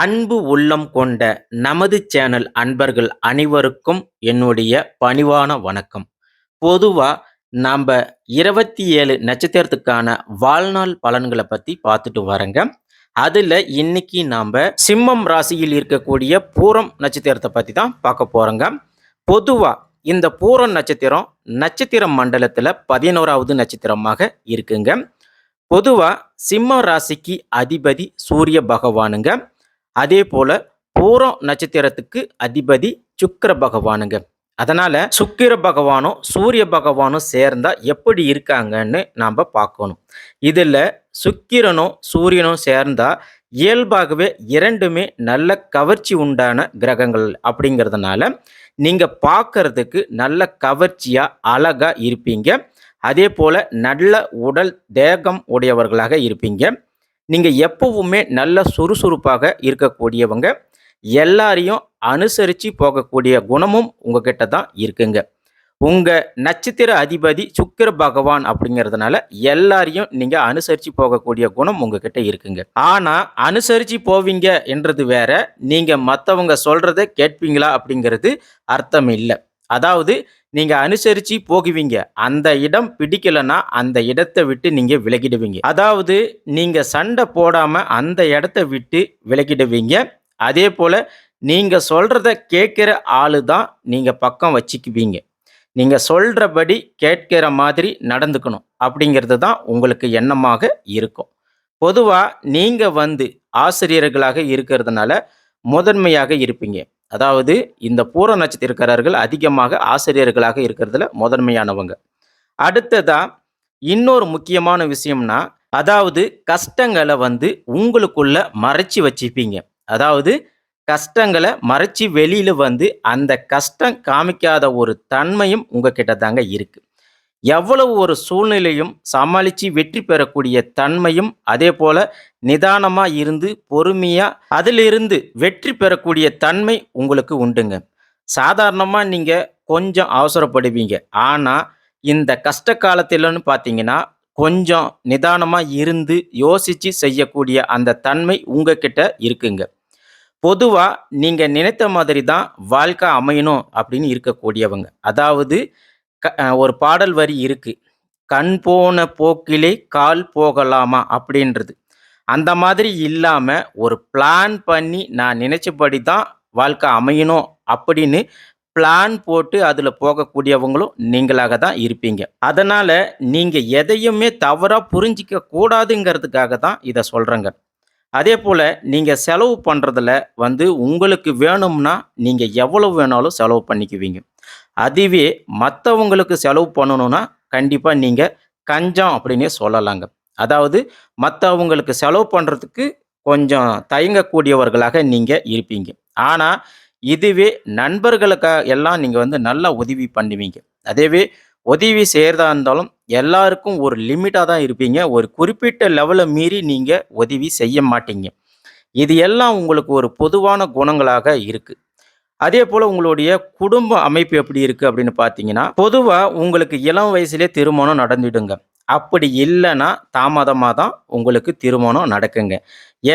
அன்பு உள்ளம் கொண்ட நமது சேனல் அன்பர்கள் அனைவருக்கும் என்னுடைய பணிவான வணக்கம். பொதுவாக நாம் இருபத்தி ஏழு நட்சத்திரத்துக்கான வாழ்நாள் பலன்களை பற்றி பார்த்துட்டு வரேங்க. அதில் இன்னைக்கு நாம் சிம்மம் ராசியில் இருக்கக்கூடிய பூரம் நட்சத்திரத்தை பற்றி தான் பார்க்க போகிறோங்க பொதுவாக இந்த பூரம் நட்சத்திரம் நட்சத்திர மண்டலத்தில் பதினோராவது நட்சத்திரமாக இருக்குங்க. பொதுவாக சிம்ம ராசிக்கு அதிபதி சூரிய பகவானுங்க. அதே போல பூரம் நட்சத்திரத்துக்கு அதிபதி சுக்கிர பகவானுங்க. அதனால சுக்கிர பகவானும் சூரிய பகவானும் சேர்ந்தா எப்படி இருக்காங்கன்னு நாம் பார்க்கணும். இதில் சுக்கிரனும் சூரியனும் சேர்ந்தா இயல்பாகவே இரண்டுமே நல்ல கவர்ச்சி உண்டான கிரகங்கள் அப்படிங்கிறதுனால நீங்கள் பார்க்கறதுக்கு நல்ல கவர்ச்சியாக அழகாக இருப்பீங்க. அதே போல் நல்ல உடல் தேகம் உடையவர்களாக இருப்பீங்க. நீங்கள் எப்பவுமே நல்ல சுறுசுறுப்பாக இருக்கக்கூடியவங்க. எல்லாரையும் அனுசரித்து போகக்கூடிய குணமும் உங்ககிட்ட தான் இருக்குங்க. உங்கள் நட்சத்திர அதிபதி சுக்கிர பகவான் அப்படிங்கிறதுனால எல்லாரையும் நீங்கள் அனுசரித்து போகக்கூடிய குணம் உங்ககிட்ட இருக்குங்க. ஆனால் அனுசரித்து போவீங்க என்றது வேற நீங்கள் மற்றவங்க சொல்கிறத கேட்பீங்களா அப்படிங்கிறது அர்த்தம் இல்லை. அதாவது நீங்க அனுசரிச்சு போகுவீங்க. அந்த இடம் பிடிக்கலன்னா அந்த இடத்தை விட்டு நீங்க விலகிடுவீங்க. அதாவது நீங்க சண்டை போடாம அந்த இடத்த விட்டு விலகிடுவீங்க. அதே போல நீங்க சொல்றத கேட்கிற ஆளு தான் நீங்க பக்கம் வச்சுக்குவீங்க. நீங்க சொல்றபடி கேட்கிற மாதிரி நடந்துக்கணும். அப்படிங்கிறது தான் உங்களுக்கு எண்ணமாக இருக்கும். பொதுவா நீங்க வந்து ஆசிரியர்களாக இருக்கிறதுனால முதன்மையாக இருப்பீங்க. அதாவது இந்த பூர நட்சத்திரக்காரர்கள் அதிகமாக ஆசிரியர்களாக இருக்கிறதுல முதன்மையானவங்க. அடுத்ததா இன்னொரு முக்கியமான விஷயம்னா அதாவது கஷ்டங்களை வந்து உங்களுக்குள்ள மறைச்சி வச்சுப்பீங்க. அதாவது கஷ்டங்களை மறைச்சி வெளியில் வந்து அந்த கஷ்டம் காமிக்காத ஒரு தன்மையும் உங்ககிட்ட தாங்க இருக்குது எவ்வளவு ஒரு சூழ்நிலையும் சமாளித்து வெற்றி பெறக்கூடிய தன்மையும் அதே போல் நிதானமாக இருந்து பொறுமையாக அதிலிருந்து வெற்றி பெறக்கூடிய தன்மை உங்களுக்கு உண்டுங்க. சாதாரணமாக நீங்கள் கொஞ்சம் அவசரப்படுவீங்க. ஆனால் இந்த கஷ்ட காலத்திலன்னு பார்த்தீங்கன்னா கொஞ்சம் நிதானமாக இருந்து யோசித்து செய்யக்கூடிய அந்த தன்மை உங்ககிட்ட இருக்குங்க. பொதுவாக நீங்கள் நினைத்த மாதிரி தான் வாழ்க்கை அமையணும் அப்படின்னு இருக்கக்கூடியவங்க. அதாவது ஒரு பாடல் வரி இருக்கு. கண் போன போக்கிலே கால் போகலாமா? அப்படின்றது. அந்த மாதிரி இல்லாமல் ஒரு பிளான் பண்ணி நான் நினச்சபடி தான் வாழ்க்கை அமையணும் அப்படின்னு பிளான் போட்டு அதில் போகக்கூடியவங்களும் நீங்களாக தான் இருப்பீங்க. அதனால் நீங்கள் எதையுமே தவறாக புரிஞ்சிக்க கூடாதுங்கிறதுக்காக தான் இதை சொல்கிறேங்க அதே போல் நீங்கள் செலவு பண்ணுறதுல வந்து உங்களுக்கு வேணும்னா நீங்கள் எவ்வளவு வேணாலும் செலவு பண்ணிக்குவீங்க. அதுவே மற்றவங்களுக்கு செலவு பண்ணணும்னா கண்டிப்பாக நீங்கள் கஞ்சம் அப்படின்னே சொல்லலாங்க. அதாவது மற்றவங்களுக்கு செலவு பண்ணுறதுக்கு கொஞ்சம் தயங்கக்கூடியவர்களாக நீங்கள் இருப்பீங்க. ஆனால் இதுவே நண்பர்களுக்காக எல்லாம் நீங்கள் வந்து நல்லா உதவி பண்ணுவீங்க. அதேவே உதவி செய்கிறதா இருந்தாலும் எல்லாருக்கும் ஒரு லிமிட்டாக தான் இருப்பீங்க. ஒரு குறிப்பிட்ட லெவலை மீறி நீங்கள் உதவி செய்ய மாட்டீங்க. இது எல்லாம் உங்களுக்கு ஒரு பொதுவான குணங்களாக இருக்குது அதே போல் உங்களுடைய குடும்ப அமைப்பு எப்படி இருக்குது அப்படின்னு பார்த்தீங்கன்னா பொதுவாக உங்களுக்கு இளம் வயசுலேயே திருமணம் நடந்துடுங்க. அப்படி இல்லைன்னா தாமதமாக தான் உங்களுக்கு திருமணம் நடக்குங்க.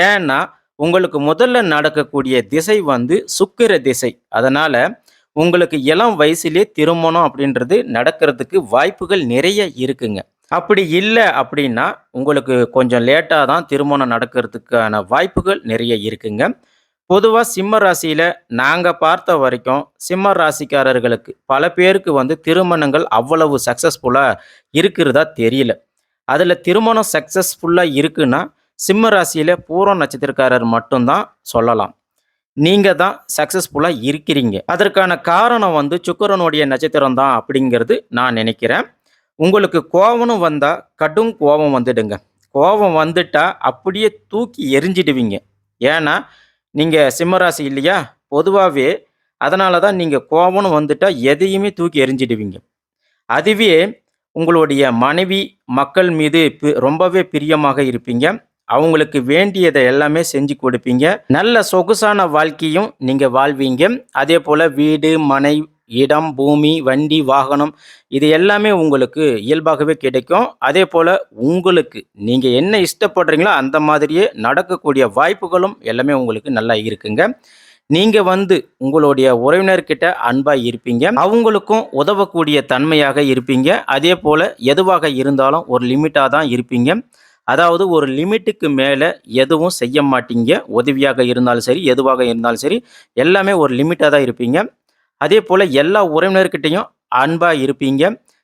ஏன்னா உங்களுக்கு முதல்ல நடக்கக்கூடிய திசை வந்து சுக்கிர திசை. அதனால் உங்களுக்கு இளம் வயசுலேயே திருமணம் அப்படின்றது நடக்கிறதுக்கு வாய்ப்புகள் நிறைய இருக்குங்க. அப்படி இல்லை அப்படின்னா உங்களுக்கு கொஞ்சம் லேட்டாக தான் திருமணம் நடக்கிறதுக்கான வாய்ப்புகள் நிறைய இருக்குங்க. பொதுவாக சிம்ம ராசியில் நாங்கள் பார்த்த வரைக்கும் சிம்ம ராசிக்காரர்களுக்கு பல பேருக்கு வந்து திருமணங்கள் அவ்வளவு சக்ஸஸ்ஃபுல்லாக இருக்கிறதா தெரியல. அதில் திருமணம் சக்ஸஸ்ஃபுல்லாக இருக்குன்னா சிம்ம ராசியில் பூரம் நட்சத்திரக்காரர் மட்டும்தான் சொல்லலாம். நீங்கள் தான் சக்ஸஸ்ஃபுல்லாக இருக்கிறீங்க. அதற்கான காரணம் வந்து சுக்கரனுடைய நட்சத்திரம் தான் அப்படிங்கிறது நான் நினைக்கிறேன். உங்களுக்கு கோவனும் வந்தால் கடும் கோபம் வந்துடுங்க. கோபம் வந்துட்டால் அப்படியே தூக்கி எரிஞ்சிடுவீங்க. ஏன்னா நீங்கள் சிம்மராசி இல்லையா? பொதுவாகவே அதனால தான் நீங்கள் கோபம்னு வந்துட்டால் எதையுமே தூக்கி எறிஞ்சிடுவீங்க. அதுவே உங்களுடைய மனைவி மக்கள் மீது பி- ரொம்பவே பிரியமாக இருப்பீங்க. அவங்களுக்கு வேண்டியதை எல்லாமே செஞ்சு கொடுப்பீங்க. நல்ல சொகுசான வாழ்க்கையும் நீங்கள் வாழ்வீங்க. அதே போல் வீடு மனை இடம், பூமி, வண்டி, வாகனம் இது எல்லாமே உங்களுக்கு இயல்பாகவே கிடைக்கும். அதே போல் உங்களுக்கு நீங்கள் என்ன இஷ்டப்படுறீங்களோ, அந்த மாதிரியே நடக்கக்கூடிய வாய்ப்புகளும் எல்லாமே உங்களுக்கு நல்லா இருக்குங்க. நீங்கள் வந்து உங்களுடைய உறவினர்கிட்ட அன்பாக இருப்பீங்க. அவங்களுக்கும் உதவக்கூடிய தன்மையாக இருப்பீங்க. அதே போல் எதுவாக இருந்தாலும் ஒரு லிமிட்டாக தான் இருப்பீங்க. அதாவது ஒரு லிமிட்டுக்கு மேலே எதுவும் செய்ய மாட்டீங்க. உதவியாக இருந்தாலும் சரி, எதுவாக இருந்தாலும் சரி, எல்லாமே ஒரு லிமிட்டாக தான் இருப்பீங்க. அதே போல் எல்லா உறவினர்கிட்டயும் அன்பாக இருப்பீங்க.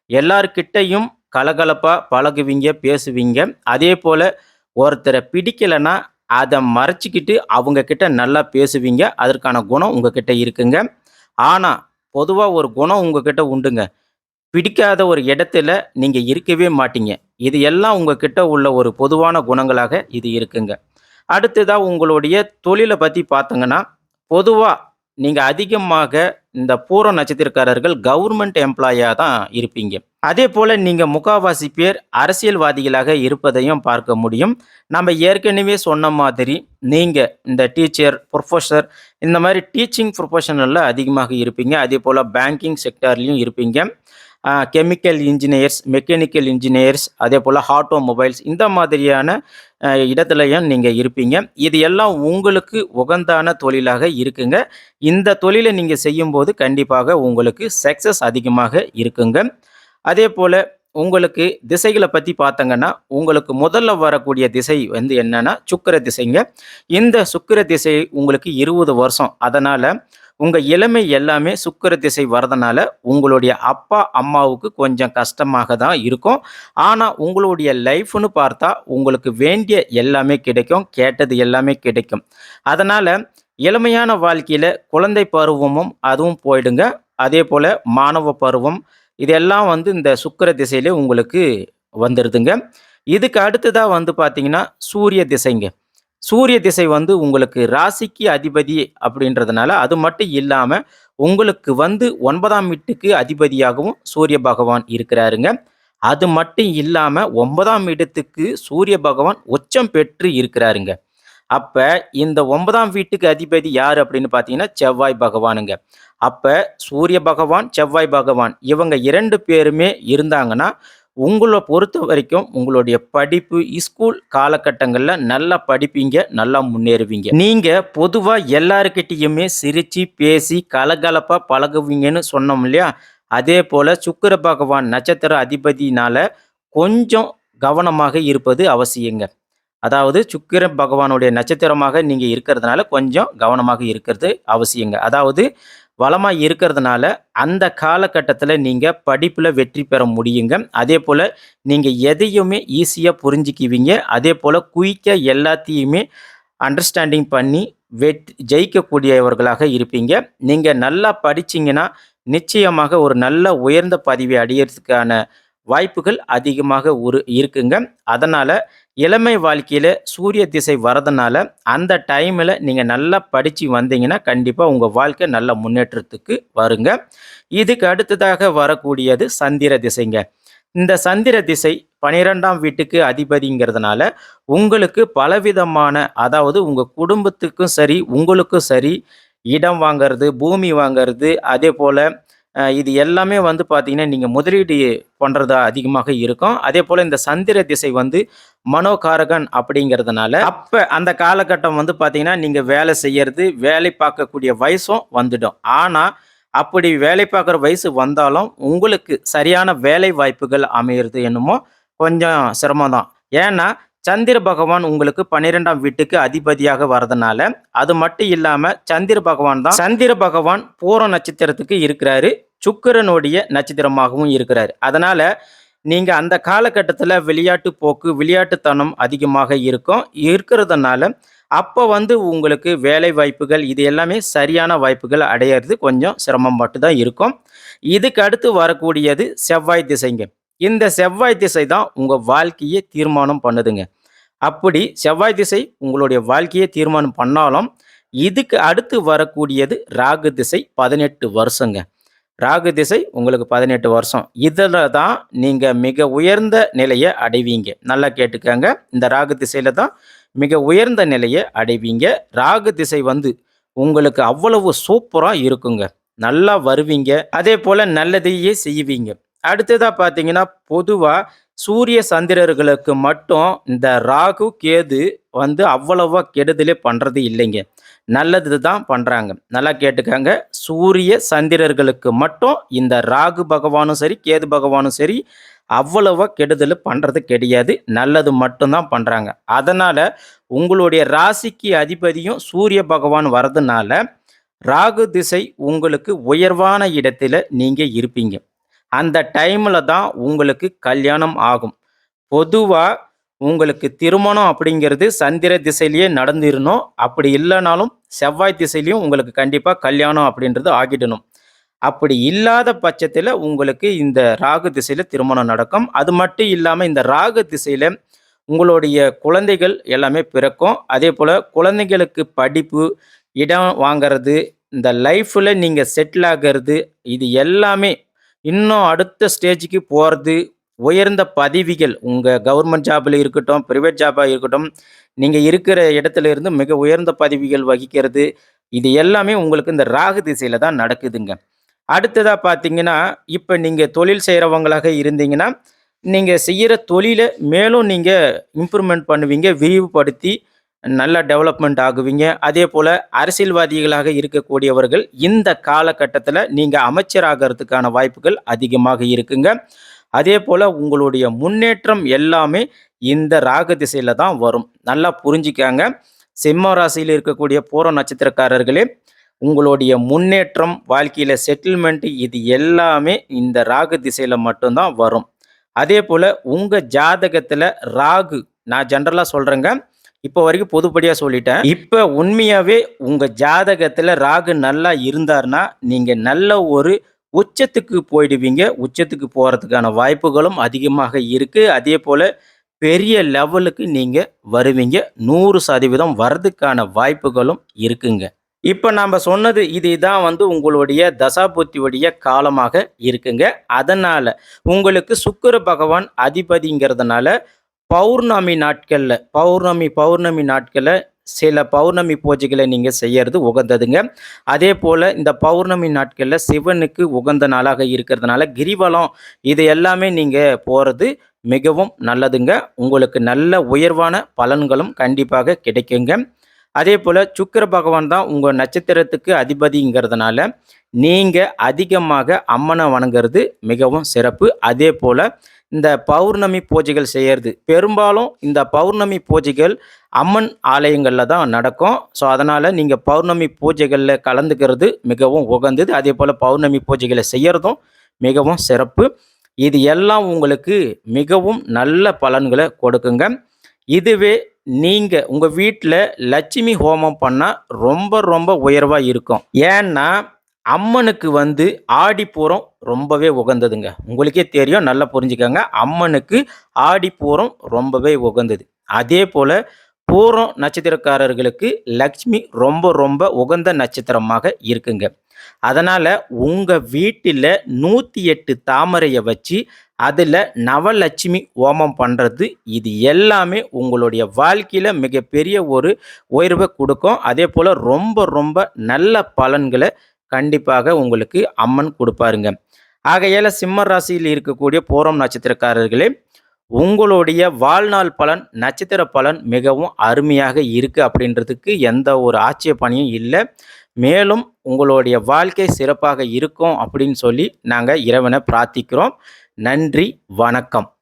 எல்லார்கிட்டையும் கலகலப்பாக பழகுவீங்க, பேசுவீங்க. அதேபோல ஒருத்தரை பிடிக்கலன்னா, அதை மறைச்சிக்கிட்டு அவங்க கிட்ட நல்லா பேசுவீங்க. அதற்கான குணம் உங்ககிட்ட இருக்குங்க. ஆனால் பொதுவாக ஒரு குணம் உங்ககிட்ட உண்டுங்க. பிடிக்காத ஒரு இடத்துல நீங்கள் இருக்கவே மாட்டீங்க. இது எல்லாம் உங்ககிட்ட உள்ள ஒரு பொதுவான குணங்களாக இது இருக்குங்க. அடுத்ததாக உங்களுடைய தொழிலை பற்றி பார்த்தோங்கன்னா பொதுவாக நீங்க அதிகமாக இந்த பூர நட்சத்திரக்காரர்கள் கவர்மெண்ட் எம்ப்ளாயியா தான் இருப்பீங்க. அதே போல் நீங்க முக்காவாசி பேர் அரசியல்வாதிகளாக இருப்பதையும் பார்க்க முடியும். நம்ம ஏற்கனவே சொன்ன மாதிரி, நீங்க இந்த டீச்சர், ப்ரொஃபஸர் இந்த மாதிரி டீச்சிங் புரொஃபஷனல்ல அதிகமாக இருப்பீங்க. அதே போல் பேங்கிங் செக்டார்லயும் இருப்பீங்க. கெமிக்கல் இன்ஜினியர்ஸ், மெக்கானிக்கல் இன்ஜினியர்ஸ், அதே அதேபோல ஆட்டோமொபைல்ஸ் இந்த மாதிரியான இடத்துலையும் நீங்கள் இருப்பீங்க. இது எல்லாம் உங்களுக்கு உகந்தான தொழிலாக இருக்குங்க. இந்த தொழிலை நீங்கள் செய்யும்போது கண்டிப்பாக உங்களுக்கு சக்சஸ் அதிகமாக இருக்குங்க. அதே போல் உங்களுக்கு திசைகளை பற்றி பார்த்தங்கன்னா, உங்களுக்கு முதல்ல வரக்கூடிய திசை வந்து என்னென்னா சுக்கிர திசைங்க. இந்த சுக்கிர திசை உங்களுக்கு 20 வருஷம். அதனால் உங்கள் இளமை எல்லாமே சுக்கர திசை வரதுனால, உங்களுடைய அப்பா, அம்மாவுக்கு கொஞ்சம் கஷ்டமாக தான் இருக்கும். ஆனால் உங்களுடைய லைஃப்னு பார்த்தா, உங்களுக்கு வேண்டிய எல்லாமே கிடைக்கும். கேட்டது எல்லாமே கிடைக்கும். அதனால் இளமையான வாழ்க்கையில் குழந்தை பருவமும் அதுவும் போயிடுங்க. அதே போல் மாணவ பருவம் இதெல்லாம் வந்து இந்த சுக்கிர திசையிலே உங்களுக்கு வந்துடுதுங்க இதுக்கு அடுத்ததாக வந்து பார்த்தீங்கன்னா, சூரிய திசைங்க. சூரிய திசை வந்து உங்களுக்கு ராசிக்கு அதிபதி அப்படின்றதுனால, அது மட்டும் இல்லாமல் உங்களுக்கு வந்து ஒன்பதாம் வீட்டுக்கு அதிபதியாகவும் சூரிய பகவான் இருக்கிறாருங்க. அது மட்டும் இல்லாமல் ஒன்பதாம் இடத்துக்கு சூரிய பகவான் உச்சம் பெற்று இருக்கிறாருங்க. அப்போ இந்த ஒன்பதாம் வீட்டுக்கு அதிபதி யார் அப்படின்னு பார்த்தீங்கன்னா, செவ்வாய் பகவானுங்க. அப்போ சூரிய பகவான், செவ்வாய் பகவான் இவங்க இரண்டு பேருமே இருந்தாங்கன்னா, உங்களை பொறுத்த வரைக்கும் உங்களுடைய படிப்பு, ஸ்கூல் காலகட்டங்களில் நல்லா படிப்பீங்க, நல்லா முன்னேறுவீங்க. நீங்கள் பொதுவாக எல்லாருக்கிட்டேயுமே சிரித்து பேசி கலகலப்பாக பழகுவீங்கன்னு சொன்னோம் இல்லையா? அதே போல் சுக்கிர பகவான் நட்சத்திர அதிபதியினால கொஞ்சம் கவனமாக இருப்பது அவசியங்க. அதாவது சுக்கிர பகவானுடைய நட்சத்திரமாக நீங்கள் இருக்கிறதுனால, கொஞ்சம் கவனமாக இருக்கிறது அவசியங்க. அதாவது வளமாக இருக்கிறதுனால, அந்த காலகட்டத்தில் நீங்கள் படிப்பில் வெற்றி பெற முடியுங்க. அதே போல் நீங்கள் எதையுமே ஈஸியாக புரிஞ்சுக்குவீங்க. அதேபோல குயிக்காக எல்லாத்தையுமே அண்டர்ஸ்டாண்டிங் பண்ணி வெட் ஜெயிக்கக்கூடியவர்களாக இருப்பீங்க. நீங்கள் நல்லா படிச்சிங்கன்னா நிச்சயமாக ஒரு நல்ல உயர்ந்த பதவி அடையிறதுக்கான வாய்ப்புகள் அதிகமாக ஒரு இருக்குங்க. அதனால் இளமை வாழ்க்கையில் சூரிய திசை வரதுனால, அந்த டைமில் நீங்கள் நல்லா படித்து வந்தீங்கன்னா, கண்டிப்பாக உங்கள் வாழ்க்கை நல்ல முன்னேற்றத்துக்கு வருங்க. இதுக்கு அடுத்ததாக வரக்கூடியது சந்திர திசைங்க. இந்த சந்திர திசை 12ஆம் வீட்டுக்கு அதிபதிங்கிறதுனால, உங்களுக்கு பலவிதமான அதாவது உங்கள் குடும்பத்துக்கும் சரி, உங்களுக்கும் சரி, இடம் வாங்குறது, பூமி வாங்குறது, அதே போல் இது எல்லாமே வந்து பார்த்தீங்கன்னா, நீங்கள் முதலீடு பண்ணுறதா அதிகமாக இருக்கும். அதே போல் இந்த சந்திர திசை வந்து மனோகாரகன் அப்படிங்கிறதுனால, அப்போ அந்த காலகட்டம் வந்து பார்த்தீங்கன்னா, நீங்கள் வேலை செய்யறது, வேலை பார்க்கக்கூடிய வயசும் வந்துடும். ஆனால் அப்படி வேலை பார்க்குற வயசு வந்தாலும், உங்களுக்கு சரியான வேலை வாய்ப்புகள் அமையிறது என்னமோ கொஞ்சம் சிரமம் தான். ஏன்னா, சந்திர பகவான் உங்களுக்கு 12ஆம் வீட்டுக்கு அதிபதியாக வரதுனால, அது மட்டும் இல்லாமல் சந்திர பகவான் தான் சந்திர பகவான் பூர நட்சத்திரத்துக்கு இருக்கிறாரு. சுக்கிரனுடைய நட்சத்திரமாகவும் இருக்கிறார் அதனால நீங்கள் அந்த காலகட்டத்தில் விளையாட்டு போக்கு, விளையாட்டுத்தனம் அதிகமாக இருக்கும். இருக்கிறதுனால, அப்போ வந்து உங்களுக்கு வேலை வாய்ப்புகள் இது எல்லாமே சரியான வாய்ப்புகள் அடையிறது கொஞ்சம் சிரமம் மட்டும்தான் இருக்கும். இதுக்கு அடுத்து வரக்கூடியது செவ்வாய் திசைங்க. இந்த செவ்வாய் திசை தான் உங்கள் வாழ்க்கையை தீர்மானம் பண்ணுதுங்க. அப்படி செவ்வாய் திசை உங்களுடைய வாழ்க்கையை தீர்மானம் பண்ணாலும், இதுக்கு அடுத்து வரக்கூடியது ராகு திசை 18 வருஷங்க. ராகு திசை உங்களுக்கு 18 வருஷம். இதில் தான் நீங்கள் மிக உயர்ந்த நிலையை அடைவீங்க. நல்லா கேட்டுக்கங்க. இந்த ராகு திசையில் தான் மிக உயர்ந்த நிலையை அடைவீங்க. ராகு திசை வந்து உங்களுக்கு அவ்வளவு சூப்பராக இருக்குங்க. நல்லா வருவீங்க அதே போல் நல்லதையே செய்வீங்க அடுத்ததாக பார்த்தீங்கன்னா பொதுவாக சூரிய சந்திரர்களுக்கு மட்டும் இந்த ராகு கேது வந்து அவ்வளவா கெடுதலே பண்ணுறது இல்லைங்க. நல்லது தான் பண்ணுறாங்க நல்லா கேட்டுக்காங்க. சூரிய சந்திரர்களுக்கு மட்டும் இந்த ராகு பகவானும் சரி கேது பகவானும் சரி அவ்வளவா கெடுதல் பண்ணுறது கிடையாது. நல்லது மட்டும்தான் பண்ணுறாங்க அதனால் உங்களுடைய ராசிக்கு அதிபதியும் சூரிய பகவான் வரதுனால ராகு திசை உங்களுக்கு உயர்வான இடத்துல நீங்கள் இருப்பீங்க. அந்த டைமில் தான் உங்களுக்கு கல்யாணம் ஆகும். பொதுவாக உங்களுக்கு திருமணம் அப்படிங்கிறது சந்திர திசையிலேயே நடந்துடணும் அப்படி இல்லைனாலும் செவ்வாய் திசையிலையும் உங்களுக்கு கண்டிப்பாக கல்யாணம் அப்படின்றது ஆகிடணும். அப்படி இல்லாத பட்சத்தில் உங்களுக்கு இந்த ராகு திசையில் திருமணம் நடக்கும். அது மட்டும் இல்லாமல் இந்த ராகு திசையில் உங்களுடைய குழந்தைகள் எல்லாமே பிறக்கும். அதே போல் குழந்தைகளுக்கு படிப்பு இடம் வாங்கிறது இந்த லைஃப்பில் நீங்கள் செட்டில் ஆகிறது இது எல்லாமே இன்னும் அடுத்த ஸ்டேஜுக்கு போகிறது உயர்ந்த பதவிகள். உங்கள் கவர்மெண்ட் ஜாபில் இருக்கட்டும் ப்ரைவேட் ஜாபாக இருக்கட்டும் நீங்கள் இருக்கிற இடத்துல இருந்து மிக உயர்ந்த பதவிகள் வகிக்கிறது. இது எல்லாமே உங்களுக்கு இந்த ராகு திசையில் தான் நடக்குதுங்க. அடுத்ததாக பார்த்தீங்கன்னா இப்போ நீங்கள் தொழில் செய்கிறவங்களாக இருந்தீங்கன்னா நீங்கள் செய்கிற தொழிலை மேலும் நீங்கள் இம்ப்ரூவ்மெண்ட் பண்ணுவீங்க விரிவுபடுத்தி நல்ல டெவலப்மெண்ட் ஆகுவீங்க. அதே போல் அரசியல்வாதிகளாக இருக்கக்கூடியவர்கள் இந்த காலகட்டத்தில் நீங்கள் அமைச்சராகிறதுக்கான வாய்ப்புகள் அதிகமாக இருக்குங்க. அதே போல் உங்களுடைய முன்னேற்றம் எல்லாமே இந்த ராக திசையில் தான் வரும். நல்லா புரிஞ்சுக்காங்க. சிம்ம ராசியில் இருக்கக்கூடிய பூர நட்சத்திரக்காரர்களே உங்களுடைய முன்னேற்றம் வாழ்க்கையில் செட்டில்மெண்ட் இது எல்லாமே இந்த ராகு திசையில் மட்டும்தான் வரும். அதே போல் உங்கள் ஜாதகத்தில் ராகு நான் ஜென்ரலாக சொல்கிறேங்க இப்போ வரைக்கும் பொதுப்படியாக சொல்லிட்டேன். இப்போ உண்மையாகவே உங்கள் ஜாதகத்தில் ராகு நல்லா இருந்தார்னா நீங்கள் நல்ல ஒரு உச்சத்துக்கு போயிடுவீங்க. உச்சத்துக்கு போகிறதுக்கான வாய்ப்புகளும் அதிகமாக இருக்குது அதே போல் பெரிய லெவலுக்கு நீங்கள் வருவீங்க. நூறு சதவீதம் வர்றதுக்கான வாய்ப்புகளும் இருக்குங்க. இப்போ நாம் சொன்னது இதுதான் வந்து உங்களுடைய தசாபுத்தியுடைய காலமாக இருக்குங்க. அதனால் உங்களுக்கு சுக்கர பகவான் அதிபதிங்கிறதுனால பௌர்ணமி நாட்களில் பௌர்ணமி பௌர்ணமி நாட்களில் சில பௌர்ணமி பூஜைகளை நீங்கள் செய்யறது உகந்ததுங்க. அதே போல் இந்த பௌர்ணமி நாட்களில் சிவனுக்கு உகந்த நாளாக இருக்கிறதுனால கிரிவலம் இது எல்லாமே நீங்கள் போகிறது மிகவும் நல்லதுங்க. உங்களுக்கு நல்ல உயர்வான பலன்களும் கண்டிப்பாக கிடைக்குங்க. அதே போல் சுக்கிர பகவான் தான் உங்கள் நட்சத்திரத்துக்கு அதிபதிங்கிறதுனால நீங்கள் அதிகமாக அம்மனை வணங்குறது மிகவும் சிறப்பு. அதே போல் இந்த பௌர்ணமி பூஜைகள் செய்கிறது பெரும்பாலும் இந்த பௌர்ணமி பூஜைகள் அம்மன் ஆலயங்களில் தான் நடக்கும். ஸோ அதனால் நீங்கள் பௌர்ணமி பூஜைகளில் கலந்துக்கிறது மிகவும் உகந்தது. அதே போல் பௌர்ணமி பூஜைகளை செய்கிறதும் மிகவும் சிறப்பு. இது எல்லாம் உங்களுக்கு மிகவும் நல்ல பலன்களை கொடுக்குங்க. இதுவே நீங்கள் உங்கள் வீட்டில் லட்சுமி ஹோமம் பண்ணால் ரொம்ப ரொம்ப உயர்வாக இருக்கும். ஏன்னா அம்மனுக்கு வந்து ஆடிப்பூரம் ரொம்பவே உகந்ததுங்க. உங்களுக்கே தெரியும் நல்லா புரிஞ்சுக்கோங்க. அம்மனுக்கு ஆடிப்பூரம் ரொம்பவே உகந்தது. அதே போல் பூரம் நட்சத்திரக்காரர்களுக்கு லக்ஷ்மி ரொம்ப ரொம்ப உகந்த நட்சத்திரமாக இருக்குங்க. அதனால் உங்கள் வீட்டில் நூற்றி எட்டு தாமரையை வச்சு அதில் நவலட்சுமி ஓமம் பண்ணுறது இது எல்லாமே உங்களுடைய வாழ்க்கையில் மிகப்பெரிய ஒரு உயர்வை கொடுக்கும். அதே போல் ரொம்ப ரொம்ப நல்ல பலன்களை கண்டிப்பாக உங்களுக்கு அம்மன் கொடுப்பாருங்க. ஆகையால் சிம்ம ராசியில் இருக்கக்கூடிய பூரம் நட்சத்திரக்காரர்களே உங்களுடைய வாழ்நாள் பலன் நட்சத்திர பலன் மிகவும் அருமையாக இருக்குது அப்படின்றதுக்கு எந்த ஒரு ஆட்சேபனையும் இல்லை. மேலும் உங்களுடைய வாழ்க்கை சிறப்பாக இருக்கும் அப்படின்னு சொல்லி நாங்கள் இறைவனை பிரார்த்திக்கிறோம். நன்றி வணக்கம்.